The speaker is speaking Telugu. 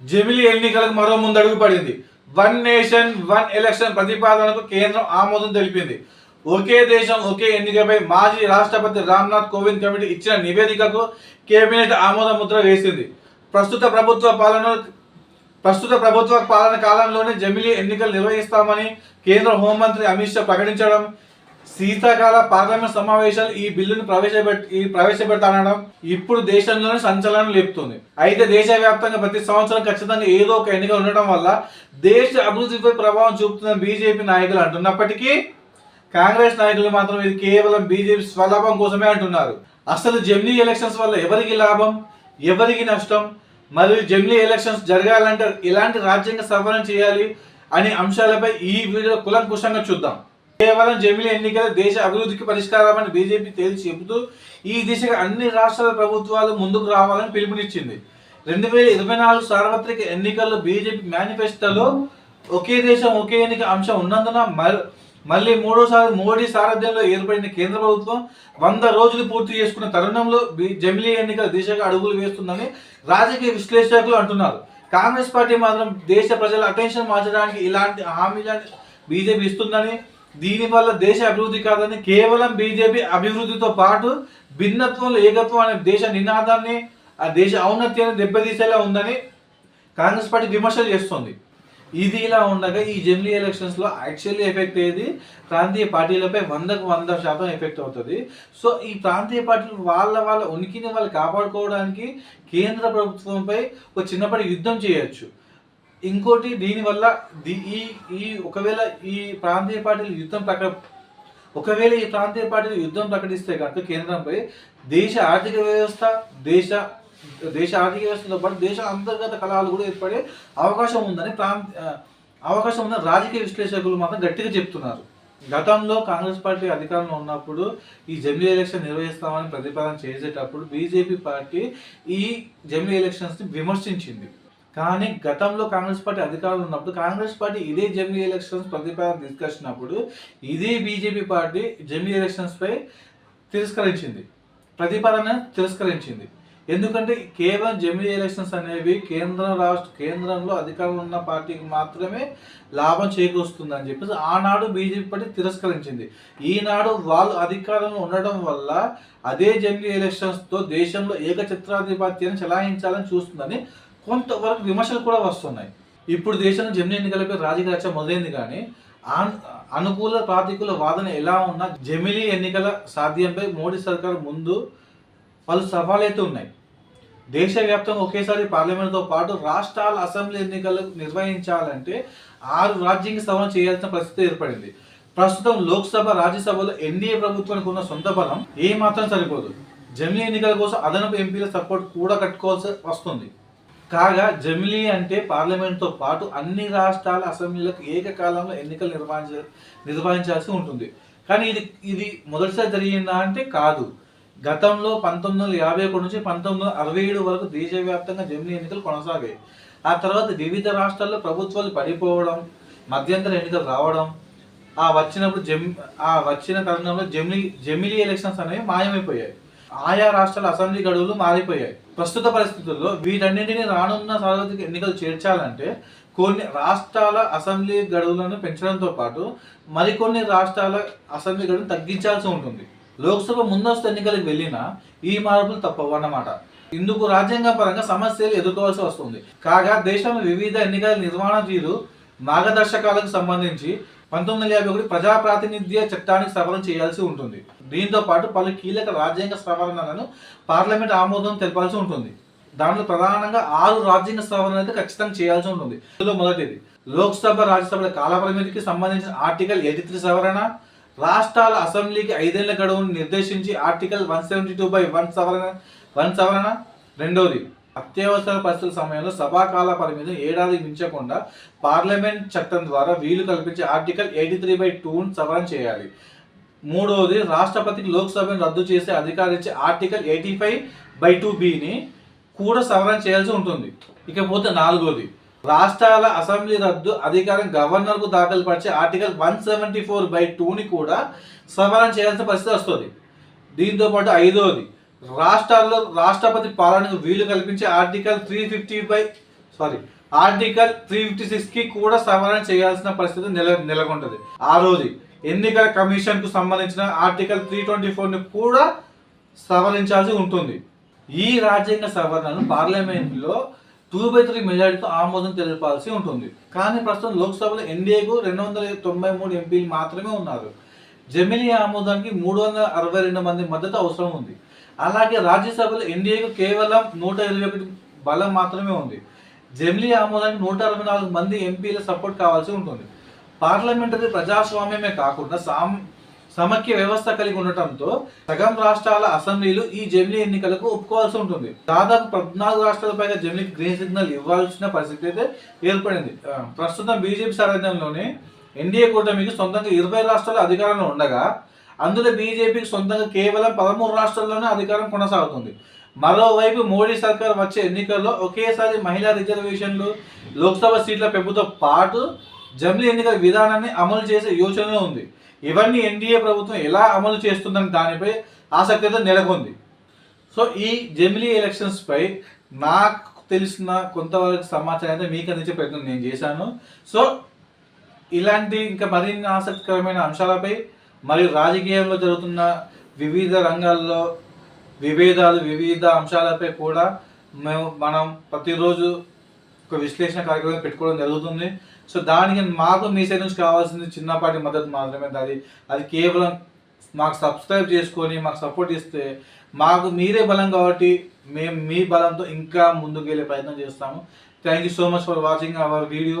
జమిలీ ఎన్నికలకు మరో ముందడుగు పడింది. వన్ నేషన్ వన్ ఎలక్షన్ ప్రతిపాదనకు కేంద్రం ఆమోదం తెలిపింది. ఒకే దేశం ఒకే ఎన్నికపై మాజీ రాష్ట్రపతి రామ్నాథ్ కోవింద్ కమిటీ ఇచ్చిన నివేదికకు కేబినెట్ ఆమోద ముద్ర వేసింది. ప్రస్తుత ప్రభుత్వ పాలన ప్రస్తుత ప్రభుత్వ పాలన కాలంలోనే జమిలీ ఎన్నికలు నిర్వహిస్తామని కేంద్ర హోంమంత్రి అమిత్ షా ప్రకటించడం శీతాకాల పార్లమెంట్ సమావేశాలు ఈ బిల్లును ప్రవేశపెట్ ఈ ప్రవేశపెడతానడం ఇప్పుడు దేశంలోనే సంచలనం లేపుతుంది. అయితే దేశవ్యాప్తంగా ప్రతి సంవత్సరం ఖచ్చితంగా ఏదో ఒక ఎన్నిక ఉండటం వల్ల దేశ అభివృద్ధిపై ప్రభావం చూపుతున్న బీజేపీ నాయకులు అంటున్నప్పటికీ కాంగ్రెస్ నాయకులు మాత్రం ఇది కేవలం బీజేపీ స్వలాభం కోసమే అంటున్నారు. అసలు జమిలీ ఎలక్షన్స్ వల్ల ఎవరికి లాభం? ఎవరికి నష్టం? మరియు జమిలీ ఎలక్షన్స్ జరగాలంటే ఎలాంటి రాజ్యాంగ సవరణ చేయాలి అనే అంశాలపై ఈ వీడియో కులంకుశంగా చూద్దాం. కేవలం జమిలీ ఎన్నికల దేశ అభివృద్ధికి పరిష్కారమని బీజేపీ తేల్చి చెబుతూ ఈ దిశగా అన్ని రాష్ట్రాల ప్రభుత్వాలు ముందుకు రావాలని పిలుపునిచ్చింది. రెండు వేల ఇరవై నాలుగు సార్వత్రిక ఎన్నికల్లో బీజేపీ మేనిఫెస్టోలో ఒకే దేశం ఒకే ఎన్నిక అంశం ఉన్నందున మళ్ళీ మూడోసారి మోడీ సారథ్యంలో ఏర్పడిన కేంద్ర ప్రభుత్వం వంద రోజులు పూర్తి చేసుకున్న తరుణంలో జమిలీ ఎన్నికల దిశగా అడుగులు వేస్తుందని రాజకీయ విశ్లేషకులు అంటున్నారు. కాంగ్రెస్ పార్టీ మాత్రం దేశ ప్రజల అటెన్షన్ మార్చడానికి ఇలాంటి హామీలను బీజేపీ ఇస్తుందని దీనివల్ల దేశ అభివృద్ధి కాదని కేవలం బీజేపీ అభివృద్ధితో పాటు భిన్నత్వంలో ఏకత్వం అనే దేశ నినాదాన్ని ఆ దేశ ఔన్నత్యాన్ని దెబ్బతీసేలా ఉందని కాంగ్రెస్ పార్టీ విమర్శలు చేస్తుంది. ఇది ఇలా ఉండగా ఈ జమిలీ ఎలక్షన్స్లో యాక్చువల్లీ ఎఫెక్ట్ అయ్యేది ప్రాంతీయ పార్టీలపై వందకు వంద శాతం ఎఫెక్ట్ అవుతుంది. సో ఈ ప్రాంతీయ పార్టీలు వాళ్ళ వాళ్ళ ఉనికిని వాళ్ళు కాపాడుకోవడానికి కేంద్ర ప్రభుత్వంపై ఒక చిన్నప్పటి యుద్ధం చేయొచ్చు. ఇంకోటి దీనివల్ల ఈ ఈ ఒకవేళ ఈ ప్రాంతీయ పార్టీలు యుద్ధం ప్రక ఒకవేళ ఈ ప్రాంతీయ పార్టీలు యుద్ధం ప్రకటిస్తే కనుక కేంద్రంపై దేశ ఆర్థిక వ్యవస్థ దేశ దేశ ఆర్థిక వ్యవస్థతో పాటు దేశ అంతర్గత కళాలు కూడా ఏర్పడే అవకాశం ఉందని ప్రాంత అవకాశం ఉందని రాజకీయ విశ్లేషకులు మాత్రం గట్టిగా చెప్తున్నారు. గతంలో కాంగ్రెస్ పార్టీ అధికారంలో ఉన్నప్పుడు ఈ జమిలీ ఎలక్షన్ నిర్వహిస్తామని ప్రతిపాదన చేసేటప్పుడు బీజేపీ పార్టీ ఈ జమిలీ ఎలక్షన్స్ని విమర్శించింది. కానీ గతంలో కాంగ్రెస్ పార్టీ అధికారంలో ఉన్నప్పుడు కాంగ్రెస్ పార్టీ ఇదే జమిలీ ఎలక్షన్స్ ప్రతిపాదన తీసుకొచ్చినప్పుడు ఇదే బీజేపీ పార్టీ జమిలీ ఎలక్షన్స్పై తిరస్కరించింది. ప్రతిపాదన తిరస్కరించింది. ఎందుకంటే కేవలం జమిలీ ఎలక్షన్స్ అనేవి కేంద్ర రాష్ట్ర కేంద్రంలో అధికారంలో ఉన్న పార్టీకి మాత్రమే లాభం చేకూరుస్తుంది అని చెప్పేసి ఆనాడు బీజేపీ పార్టీ తిరస్కరించింది. ఈనాడు వాళ్ళు అధికారంలో ఉండటం వల్ల అదే జమిలీ ఎలక్షన్స్తో దేశంలో ఏకఛత్రాధిపత్యాన్ని చెలాయించాలని చూస్తుందని కొంతవరకు విమర్శలు కూడా వస్తున్నాయి. ఇప్పుడు దేశంలో జమిలీ ఎన్నికలపై రాజకీయ రచ్చ మొదలైంది కానీ అనుకూల ప్రాతికూల వాదన ఎలా ఉన్నా జమిలీ ఎన్నికల సాధ్యంపై మోడీ సర్కార్ ముందు పలు సవాలైతే ఉన్నాయి. దేశవ్యాప్తంగా ఒకేసారి పార్లమెంట్తో పాటు రాష్ట్రాల అసెంబ్లీ ఎన్నికలు నిర్వహించాలంటే ఆరు రాజ్యాంగ సవరణ చేయాల్సిన పరిస్థితి ఏర్పడింది. ప్రస్తుతం లోక్సభ రాజ్యసభలో ఎన్డీఏ ప్రభుత్వానికి ఉన్న సొంత బలం ఏమాత్రం సరిపోదు. జమిలీ ఎన్నికల కోసం అదనపు ఎంపీల సపోర్ట్ కూడా కట్టుకోవాల్సి వస్తుంది. కాగా జమిలీ అంటే పార్లమెంట్తో పాటు అన్ని రాష్ట్రాల అసెంబ్లీలకు ఏకకాలంలో ఎన్నికలు నిర్వహించ నిర్వహించాల్సి ఉంటుంది. కానీ ఇది ఇది మొదటిసారి జరిగిందా అంటే కాదు. గతంలో పంతొమ్మిది వందల యాభై ఒకటి నుంచి పంతొమ్మిది వందల అరవై ఏడు వరకు దేశవ్యాప్తంగా జమిలీ ఎన్నికలు కొనసాగాయి. ఆ తర్వాత వివిధ రాష్ట్రాల్లో ప్రభుత్వాలు పడిపోవడం మధ్యంతర ఎన్నికలు రావడం ఆ వచ్చినప్పుడు జమ్ ఆ వచ్చిన తరుణంలో జమిలీ జమిలీ ఎలక్షన్స్ అనేవి మాయమైపోయాయి. ఆయా రాష్ట్రాల అసెంబ్లీ గడువులు మారిపోయాయి. ప్రస్తుత పరిస్థితుల్లో వీటన్నింటినీ రానున్న సార్వత్రిక ఎన్నికలు చేర్చాలంటే కొన్ని రాష్ట్రాల అసెంబ్లీ గడువులను పెంచడంతో పాటు మరికొన్ని రాష్ట్రాల అసెంబ్లీ గడువును తగ్గించాల్సి ఉంటుంది. లోక్సభ ముందస్తు ఎన్నికలకు వెళ్ళినా ఈ మార్పులు తప్పవు అన్నమాట. ఇందుకు రాజ్యాంగ పరంగా సమస్యలు ఎదుర్కోవాల్సి వస్తుంది. కాగా దేశంలో వివిధ ఎన్నికల నిర్వహణ తీరు మార్గదర్శకాలకు సంబంధించి పంతొమ్మిది వందల యాభై ఒకటి ప్రజా ప్రాతినిధ్య చట్టానికి సవరణ చేయాల్సి ఉంటుంది. దీంతో పాటు పలు కీలక రాజ్యాంగ సవరణలను పార్లమెంట్ ఆమోదం తెలపాల్సి ఉంటుంది. దాంట్లో ప్రధానంగా ఆరు రాజ్యాంగ సవరణ అయితే ఖచ్చితంగా చేయాల్సి ఉంటుంది. ఇందులో మొదటిది లోక్సభ రాజ్యసభల కాలపరిమితికి సంబంధించిన ఆర్టికల్ ఎయిటీ త్రీ సవరణ రాష్ట్రాల అసెంబ్లీకి ఐదేళ్ళ గడువును నిర్దేశించి article one seventy two by one సవరణ వన్ సవరణ. రెండోది అత్యవసర పరిస్థితుల సమయంలో సభాకాల పరిమితిని ఏడాది మించకుండా పార్లమెంట్ చట్టం ద్వారా వీలు కల్పించే ఆర్టికల్ ఎయిటీ త్రీ బై టూను సవరణ చేయాలి. మూడవది రాష్ట్రపతికి లోక్సభను రద్దు చేసే అధికారించే article eighty five by two బిని కూడా సవరణ చేయాల్సి ఉంటుంది. ఇకపోతే నాలుగోది రాష్ట్రాల అసెంబ్లీ రద్దు అధికారం గవర్నర్కు దాఖలు పరిచే article one seventy four by టూని కూడా సవరణ చేయాల్సిన పరిస్థితి వస్తుంది. దీంతో పాటు ఐదోది రాష్ట్రాల్లో రాష్ట్రపతి పాలనకు వీలు కల్పించే article three fifty by sorry article three fifty సిక్స్కి కూడా సవరణ చేయాల్సిన పరిస్థితి నెల నెలకొంటది. ఆ రోజు ఎన్నికల కమిషన్కు సంబంధించిన ఆర్టికల్ త్రీ ట్వంటీ ఫోర్ని కూడా సవరించాల్సి ఉంటుంది. ఈ రాజ్యాంగ సవరణను పార్లమెంట్లో టూ బై త్రీ మెజారిటీతో ఆమోదం తెలపాల్సి ఉంటుంది. కానీ ప్రస్తుతం లోక్సభలో ఎన్డీఏకు రెండు వందల తొంభై మూడు ఎంపీలు మాత్రమే ఉన్నారు. జమిలీ ఆమోదానికి మూడు వందల అరవై రెండు మంది మద్దతు అవసరం ఉంది. అలాగే రాజ్యసభలో ఎన్డీఏకు కేవలం నూట ఇరవై ఒకటి బలం మాత్రమే ఉంది. జమిలీ ఆమోదానికి నూట అరవై నాలుగు మంది ఎంపీల సపోర్ట్ కావాల్సి ఉంటుంది. పార్లమెంటరీ ప్రజాస్వామ్యమే కాకుండా సామ్ సమైక్య వ్యవస్థ కలిగి ఉండటంతో సగం రాష్ట్రాల అసెంబ్లీలు ఈ జమిలీ ఎన్నికలకు ఒప్పుకోవాల్సి ఉంటుంది. దాదాపు పద్నాలుగు రాష్ట్రాల పైగా జమిలీకి గ్రీన్ సిగ్నల్ ఇవ్వాల్సిన పరిస్థితి అయితే ఏర్పడింది. ప్రస్తుతం బీజేపీ సారథ్యంలోనే ఎన్డీఏ కూటమికి సొంతంగా ఇరవై రాష్ట్రాల అధికారంలో ఉండగా అందులో బీజేపీకి సొంతంగా కేవలం పదమూడు రాష్ట్రాల్లోనే అధికారం కొనసాగుతుంది. మరోవైపు మోడీ సర్కార్ వచ్చే ఎన్నికల్లో ఒకేసారి మహిళా రిజర్వేషన్లు లోక్సభ సీట్ల పెంపుతో పాటు జమిలీ ఎన్నికల విధానాన్ని అమలు చేసే యోచనలో ఉంది. ఇవన్నీ ఎన్డీఏ ప్రభుత్వం ఎలా అమలు చేస్తుందని దానిపై ఆసక్తితో నెలకొంది. సో ఈ జమిలీ ఎలక్షన్స్ పై నాకు తెలిసిన కొంతవరకు సమాచారం అయితే మీకు అందించే ప్రయత్నం నేను చేశాను. సో ఇలాంటి ఇంకా మరిన్ని ఆసక్తికరమైన అంశాలపై మరియు రాజకీయంలో జరుగుతున్న వివిధ రంగాల్లో విభేదాలు వివిధ అంశాలపై కూడా మేము మనం ప్రతిరోజు ఒక విశ్లేషణ కార్యక్రమం పెట్టుకోవడం జరుగుతుంది. సో దానికి మాకు మీ సైడ్ నుంచి కావాల్సింది చిన్నపాటి మద్దతు మాత్రమే అది అది కేవలం మాకు సబ్స్క్రైబ్ చేసుకొని మాకు సపోర్ట్ ఇస్తే మాకు మీరే బలం కాబట్టి మేము మీ బలంతో ఇంకా ముందుకు వెళ్ళే ప్రయత్నం చేస్తాము. Thank you so much for watching our video